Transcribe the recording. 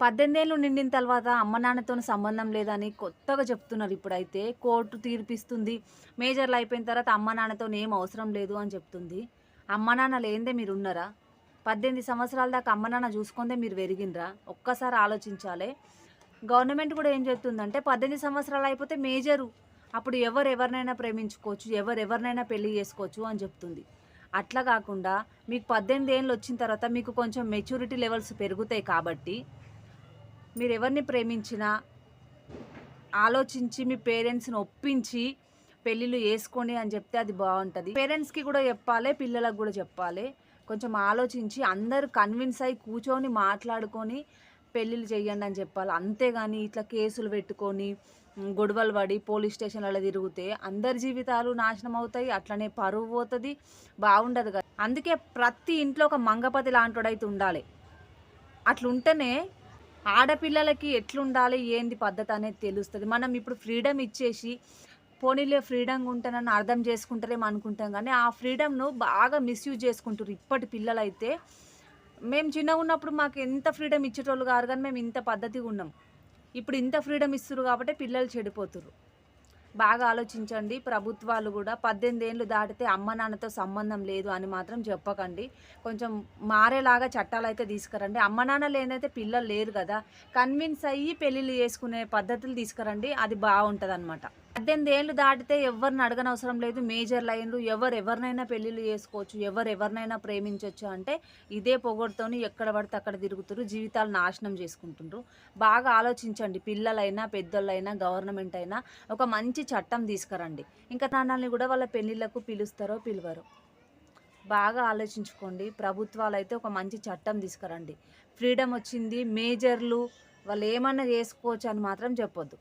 పద్దెనిమిది ఏళ్ళు నిండిన తర్వాత అమ్మ నాన్నతో సంబంధం లేదని కొత్తగా చెప్తున్నారు ఇప్పుడైతే. కోర్టు తీర్పిస్తుంది. మేజర్లు అయిపోయిన తర్వాత అమ్మ నాన్నతో ఏం అవసరం లేదు అని చెప్తుంది. అమ్మ నాన్న లేనిదే మీరు ఉన్నారా? పద్దెనిమిది సంవత్సరాల దాకా అమ్మ నాన్న చూసుకుందే మీరు పెరిగినరా ఒక్కసారి ఆలోచించాలి. గవర్నమెంట్ కూడా ఏం చెప్తుందంటే పద్దెనిమిది సంవత్సరాలు అయిపోతే మేజరు. అప్పుడు ఎవరు ఎవరినైనా ప్రేమించుకోవచ్చు ఎవరు ఎవరినైనా పెళ్ళి చేసుకోవచ్చు అని చెప్తుంది. అట్లా కాకుండా మీకు పద్దెనిమిది ఏళ్ళు వచ్చిన తర్వాత మీకు కొంచెం మెచ్యూరిటీ లెవెల్స్ పెరుగుతాయి కాబట్టి మీరు ఎవరిని ప్రేమించినా ఆలోచించి మీ పేరెంట్స్ని ఒప్పించి పెళ్ళిళ్ళు వేసుకోండి అని చెప్తే అది బాగుంటుంది. పేరెంట్స్కి కూడా చెప్పాలి పిల్లలకు కూడా చెప్పాలి. కొంచెం ఆలోచించి అందరూ కన్విన్స్ అయ్యి కూర్చొని మాట్లాడుకొని పెళ్ళిళ్ళు చేయండి అని చెప్పాలి. అంతేగాని ఇట్లా కేసులు పెట్టుకొని గొడవలు పడి పోలీస్ స్టేషన్లలో తిరిగితే అందరి జీవితాలు నాశనం అవుతాయి. అట్లనే పరువు పోతుంది బాగుండదు కదా. అందుకే ప్రతి ఇంట్లో ఒక మంగపతి లాంటివాడైతే ఉండాలి. అట్లుంటేనే ఆడపిల్లలకి ఎట్లుండాలి ఏంది పద్ధతి అనేది తెలుస్తుంది. మనం ఇప్పుడు ఫ్రీడమ్ ఇచ్చేసి పోనీలే ఫ్రీడమ్గా ఉంటానని అర్థం చేసుకుంటారేమో అనుకుంటాం కానీ ఆ ఫ్రీడమ్ను బాగా మిస్యూజ్ చేసుకుంటారు ఇప్పటి పిల్లలైతే. మేము చిన్నగా ఉన్నప్పుడు మాకు ఎంత ఫ్రీడమ్ ఇచ్చేటోళ్ళు కాదు కానీ మేము ఇంత పద్ధతిగా ఉన్నాం. ఇప్పుడు ఇంత ఫ్రీడమ్ ఇస్తున్నారు కాబట్టి పిల్లలు చెడిపోతున్నారు బాగా ఆలోచించండి. ప్రభుత్వాలు కూడా పద్దెనిమిది ఏళ్ళు దాటితే అమ్మ నాన్నతో సంబంధం లేదు అని మాత్రం చెప్పకండి. కొంచెం మారేలాగా చట్టాలు అయితే తీసుకురండి. అమ్మ నాన్న లేనైతే పిల్లలు లేరు కదా. కన్విన్స్ అయ్యి పెళ్ళిళ్ళు చేసుకునే పద్ధతులు తీసుకురండి. అది బాగుంటుంది పద్దెనిమిది ఏళ్ళు దాటితే ఎవరిని అడగనవసరం లేదు. మేజర్ లైన్లు ఎవరు ఎవరినైనా పెళ్ళిళ్ళు చేసుకోవచ్చు ఎవరు ఎవరినైనా ప్రేమించవచ్చు అంటే ఇదే పొగడుతోని ఎక్కడ పడితే అక్కడ తిరుగుతారు జీవితాలు నాశనం చేసుకుంటుండ్రు బాగా ఆలోచించండి. పిల్లలైనా పెద్దోళ్ళైనా గవర్నమెంట్ అయినా ఒక మంచి చట్టం తీసుకురండి. ఇంకా నాన్నల్ని కూడా వాళ్ళ పెళ్ళిళ్ళకు పిలుస్తారో పిలవరు. బాగా ఆలోచించుకోండి. ప్రభుత్వాలు అయితే ఒక మంచి చట్టం తీసుకురండి. ఫ్రీడమ్ వచ్చింది. మేజర్లు వాళ్ళు ఏమన్నా చేసుకోవచ్చు అని మాత్రం చెప్పొద్దు.